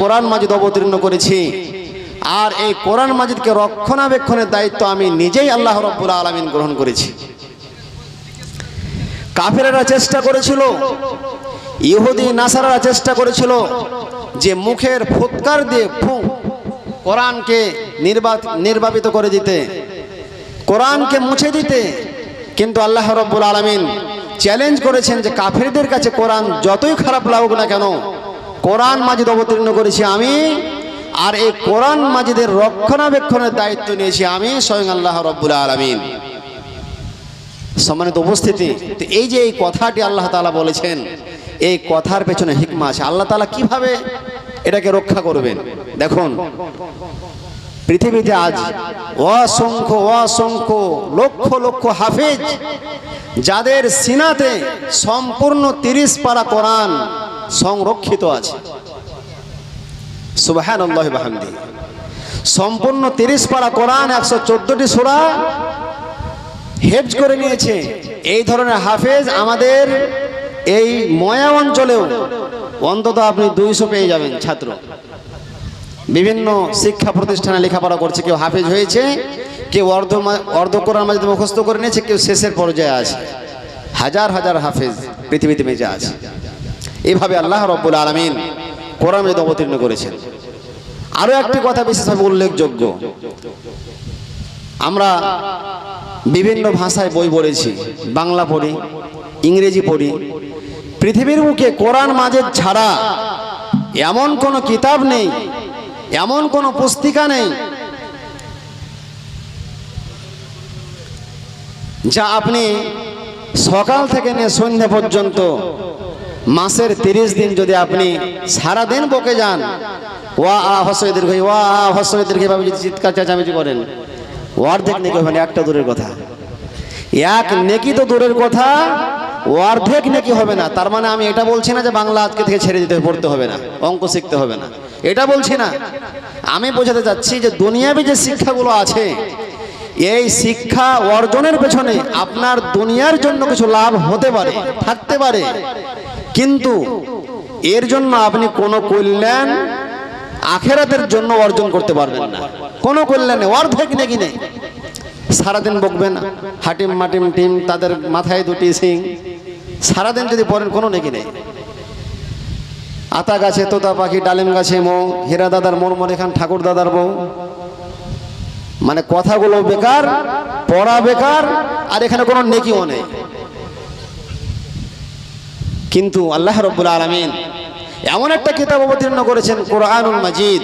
কোরআন মাজিদ অবতীর্ণ করেছি। আর এই কোরআন মাজিদকে রক্ষণাবেক্ষণের দায়িত্ব আমি নিজেই আল্লাহ রব্বুল আলমিন গ্রহণ করেছি। কাফেরেরা চেষ্টা করেছিল, ইহুদি, নাসারারা চেষ্টা করেছিল যে মুখের ফুৎকার দিয়ে ফু, কোরআনকে নির্বাপিত করে দিতে, কোরআনকে মুছে দিতে। কিন্তু আল্লাহ রব্বুল আলমিন চ্যালেঞ্জ করেছেন যে কাফেরদের কাছে কোরআন যতই খারাপ লাগুক না কেন কোরআন মাজিদ অবতীর্ণ করেছি আমি, আর এই কোরআন মাজিদের রক্ষণাবেক্ষণের দায়িত্ব নিয়েছি আমি স্বয়ং আল্লাহ রব্বুল আলমিন। সম্মানিত উপস্থিতি, তো এই যে এই কথাটি আল্লাহ তালা বলেছেন, এই কথার পেছনে হিকমা আছে। আল্লাহ তালা কীভাবে এটাকে রক্ষা করবেন? দেখুন, পৃথিবীতে আজ অসংখ্য অসংখ্য, লক্ষ লক্ষ হাফেজ, যাদের সিনাতে সম্পূর্ণ তিরিশ পারা কোরআন সংরক্ষিত আছে। বাহামদি। সম্পূর্ণ তিরিশ পারা কোরআন, একশো চোদ্দটি সোরা হেফজ করে নিয়েছে। এই ধরনের হাফেজ আমাদের এই ময়া অঞ্চলেও অন্তত আপনি দুইশো পেয়ে যাবেন ছাত্র। বিভিন্ন শিক্ষা প্রতিষ্ঠানে লেখাপড়া করছে, কেউ হাফেজ হয়েছে, কেউ অর্ধ অর্ধ কোরআন মাঝে মুখস্থ করে নিয়েছে, কেউ শেষের পর্যায়ে আছে। হাজার হাজার হাফেজ পৃথিবীতে বেঁচে আছে। এভাবে আল্লাহ রব্বুল আলমিন কোরআন মাজিদ অবতীর্ণ করেছেন। আরও একটি কথা বিশেষভাবে উল্লেখযোগ্য। আমরা বিভিন্ন ভাষায় বই পড়েছি, বাংলা পড়ি, ইংরেজি পড়ি। পৃথিবীর বুকে কোরআন মাঝের ছাড়া এমন কোনো কিতাব নেই, এমন কোনো পুস্তিকা নেই যা আপনি সকাল থেকে নিয়ে সন্ধ্যা পর্যন্ত মাসের তিরিশ দিন যদি আপনি সারা দিন বকে যান, ওয়া আ হসয় দীর্ঘ, ওয়া আ হসয় দীর্ঘ এভাবে যদি চিৎকার, চেঁচামেচি করেন, অর্ধেক নেকি হবে না, একটা দূরের কথা। এক নেকি তো দূরের কথা, অর্ধেক নেকি হবে না। তার মানে আমি এটা বলছি না যে বাংলা আজকে থেকে ছেড়ে দিতে, পড়তে হবে না, অঙ্ক শিখতে হবে না। এটা বলছি না। আমি বোঝাতে চাচ্ছি যে দুনিয়াবি যে শিক্ষাগুলো আছে, এই শিক্ষা অর্জনের পেছনে আপনার দুনিয়ার জন্য কিছু লাভ হতে পারে, থাকতে পারে। কিন্তু এর জন্য আপনি কোনো কল্যাণ আখেরাতের জন্য অর্জন করতে পারবেন না। কোনো কল্যাণে, অর্ধেক নাকি নেই। সারাদিন বকবেন হাটিম মাটিম টিম, তাদের মাথায় দুটি সিং সারাদিন যদি পড়েন, কোনো নেকি নেই। আতা গাছে, তোতা পাখি, ডালিম গাছে মো, হীরা দাদার মরমর এখান, ঠাকুর দাদার বউ। মানে কথাগুলো বেকার, পড়া বেকার, আর এখানে কোনো নেকিও নেই। কিন্তু আল্লাহ রব্বুল আলমিন এমন একটা কিতাব অবতীর্ণ করেছেন, কোরআনুল মাজিদ।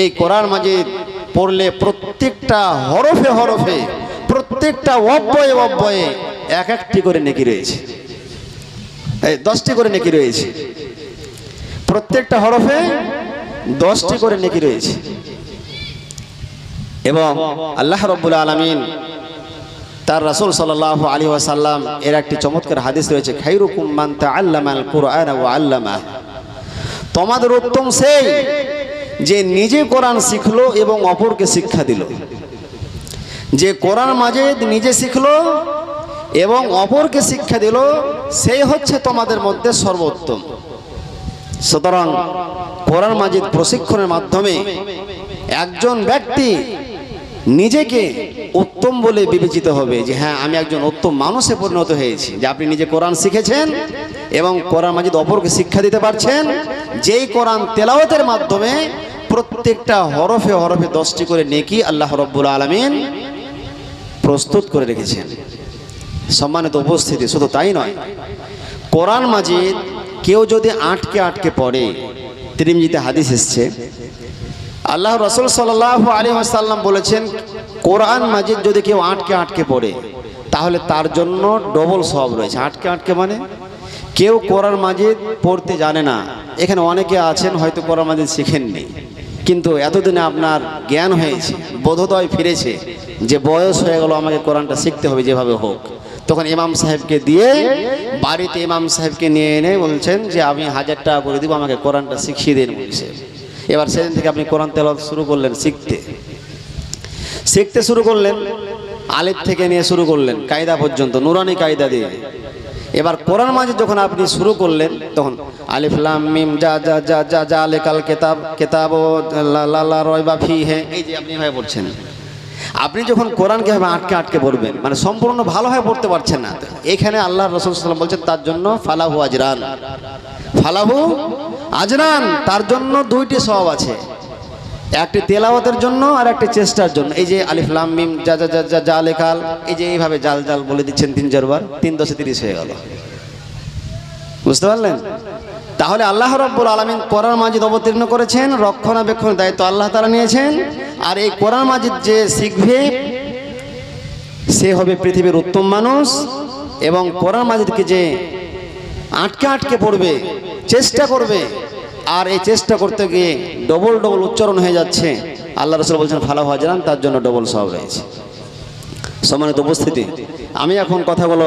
এই কোরআন মাজিদ পড়লে প্রত্যেকটা হরফে হরফে, প্রত্যেকটা অব্যয়ে অব্যয়ে এক একটি করে নেকি রয়েছে। এই দশটি করে নেকি রয়েছে। প্রত্যেকটা হরফে দশটি করে নেকি রয়েছে। এবং আল্লাহ রব্বুল আলমিন তার রাসূল সাল্লাহ আলী ওয়াসাল্লাম এর একটি চমৎকার হাদিস রয়েছে, খাইরুকুম মান তাআল্লামাল কুরআন ওয়া আল্লামা তোমাদের উত্তম সেই যে নিজে কোরআন শিখলো এবং অপরকে শিক্ষা দিল। যে কোরআন মাঝে নিজে শিখলো এবং অপরকে শিক্ষা দিল, সেই হচ্ছে তোমাদের মধ্যে সর্বোত্তম। সুতরাং কোরআন মাজিদ প্রশিক্ষণের মাধ্যমে একজন ব্যক্তি নিজেকে উত্তম বলে বিবেচিত হবে যে হ্যাঁ আমি একজন উত্তম মানুষে পরিণত হয়েছি, যে আপনি নিজে কোরআন শিখেছেন এবং কোরআন মাজিদ অপরকে শিক্ষা দিতে পারছেন, যেই কোরআন তেলাওয়াতের মাধ্যমে প্রত্যেকটা হরফে হরফে দশটি করে নেকি আল্লাহ রব্বুল আলমিন প্রস্তুত করে রেখেছেন। সম্মানিত উপস্থিতি, শুধু তাই নয়, কোরআন মাজিদ কেউ যদি আটকে আটকে পড়ে, তিরিমজিতে হাদিস এসছে আল্লাহ রসুল সাল্লাহ আলী আসাল্লাম বলেছেন, কোরআন মাজিদ যদি কেউ আটকে আটকে পড়ে, তাহলে তার জন্য ডবল সব রয়েছে। আটকে আটকে মানে? কেউ কোরআন মাজিদ পড়তে জানে না। এখানে অনেকে আছেন, হয়তো কোরআন মাজিদ শিখেননি। কিন্তু এতদিনে আপনার জ্ঞান হয়েছে, বোধোদয় ফিরেছে যে বয়স হয়ে গেল, আমাকে কোরআনটা শিখতে হবে যেভাবে হোক। তখন ইমাম সাহেবকে দিয়ে বাড়িতে ইমাম সাহেবকে নিয়ে এনে বলছেন যে, আমি হাজার টাকা করে দিব, আমাকে কোরআনটা শিখিয়ে দিন, বলছে। এবার সেদিন থেকে আপনি কোরআন তেলাওয়াত শুরু করলেন শিখতে। শিখতে শুরু করলেন আলিফ থেকে নিয়ে শুরু করলেন, কায়দা পর্যন্ত, নুরানি কায়দা দিয়ে। এবার কোরআন মাজিদ যখন আপনি শুরু করলেন, তখন আলিফলাম মিম যা যা যা যা যা লেকাল কেতাব কেতাব ও লা লা লা, রয়বা ফি, হে। এই যে আপনি পড়ছেন। আপনি যখন কোরআনকে ভাবে আটকে আটকে পড়বেন মানে সম্পূর্ণ ভালোভাবে পড়তে পারছেন না। এখানে আল্লাহ রসুল বলছেন, তার জন্য ফালাহু আজরান। ফালাহু আজরান, তার জন্য দুইটি সব আছে। একটি তেলাওয়াতের জন্য আর একটি চেষ্টার জন্য। এই যে আলিফলাম মিম, যা যা যা যা যা লেখাল, এই যে এইভাবে জাল জাল বলে দিচ্ছেন তিন চারবার, তিন দশে তিরিশ হয়ে গেল। বুঝতে পারলেন? তাহলে আল্লাহ রব্বুল আলমিন কোরআন মাজিদ অবতীর্ণ করেছেন, রক্ষণাবেক্ষণের দায়িত্ব আল্লাহ তারা নিয়েছেন, আর এই কোরআন মাজিদ যে শিখবে, সে হবে পৃথিবীর উত্তম মানুষ, এবং কোরআন মাজিদকে যে আটকে আটকে পড়বে, চেষ্টা করবে। আর এই চেষ্টা করতে গিয়ে ডবল ডবল উচ্চারণ হয়ে যাচ্ছে। আল্লাহ রসুল বলছেন ফালাহ হাজরান তার জন্য ডবল সব রয়েছে। সম্মানিত উপস্থিতি, আমি এখন কথাগুলো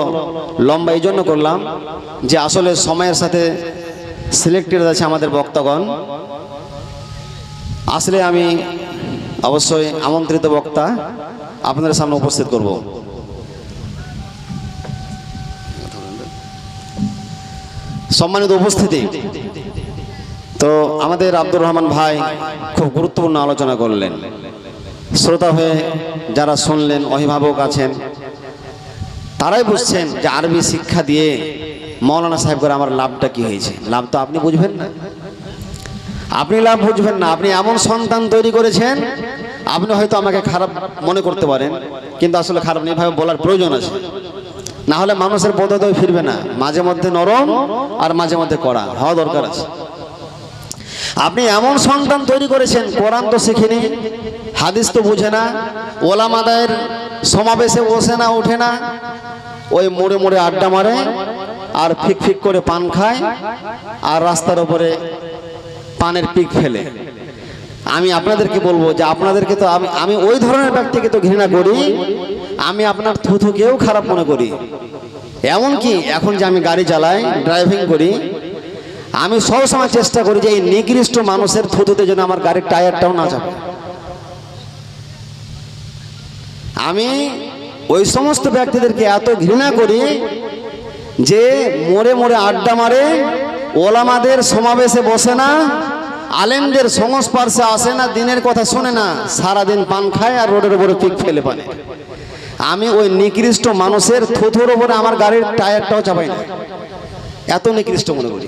লম্বা এই জন্য করলাম যে আসলে সময়ের সাথে সিলেক্টেড আছে আমাদের বক্তাগণ। আসলে আমি অবশ্যই আমন্ত্রিত বক্তা আপনাদের সামনে উপস্থিত করব। সম্মানিত উপস্থিতি। তো আমাদের আব্দুর রহমান ভাই খুব গুরুত্বপূর্ণ আলোচনা করলেন। শ্রোতা হয়ে যারা শুনলেন, অভিভাবক আছেন, তারাই বুঝছেন যে আরবি শিক্ষা দিয়ে মৌলানা সাহেব করে আমার লাভটা কি হয়েছে। লাভ তো আপনি বুঝবেন না। আপনি লাভ বুঝবেন না। আপনি এমন সন্তান তৈরি করেছেন, আপনি হয়তো আমাকে খারাপ মনে করতে পারেন, কিন্তু আসলে খারাপ নেই বলার প্রয়োজন আছে। না হলে মানুষের পদ্ধতি ফিরবে না। মাঝে মধ্যে নরম আর মাঝে মধ্যে কড়া। হওয়া দরকার আছে। আপনি এমন সন্তান তৈরি করেছেন, কোরআন তো শিখিনি, হাদিস তো বুঝে না ওলামাদায়ের সমাবেশে বসে না ওঠে না, ওই মোড়ে মোড়ে আড্ডা মারে আর ফিক ফিক করে পান খায় আর রাস্তার ওপরে পানের পিক ফেলে। আমি আপনাদেরকে বলব যে আপনাদেরকে তো আমি আমি ওই ধরনের ব্যক্তিকে তো ঘৃণা করি আমি আপনার থুথুকেও খারাপ মনে করি। এমনকি এখন যে আমি গাড়ি চালাই ড্রাইভিং করি, আমি সবসময় চেষ্টা করি যে এই নিকৃষ্ট মানুষের থুতুতে যেন আমার গাড়ির টায়ারটাও না যাবে আমি ওই সমস্ত ব্যক্তিদেরকে এত ঘৃণা করি যে মোড়ে মোড়ে আড্ডা মারে, ওলামাদের সমাবেশে বসে না, আলেমদের সংস্পর্শে আসে না, দিনের কথা শোনে না, সারাদিন পান খায় আর রোডের উপরে পিক ফেলে পানে আমি ওই নিকৃষ্ট মানুষের থুথুর ওপরে আমার গাড়ির টায়ারটাও চাপাই না। এত নিকৃষ্ট মনে করি।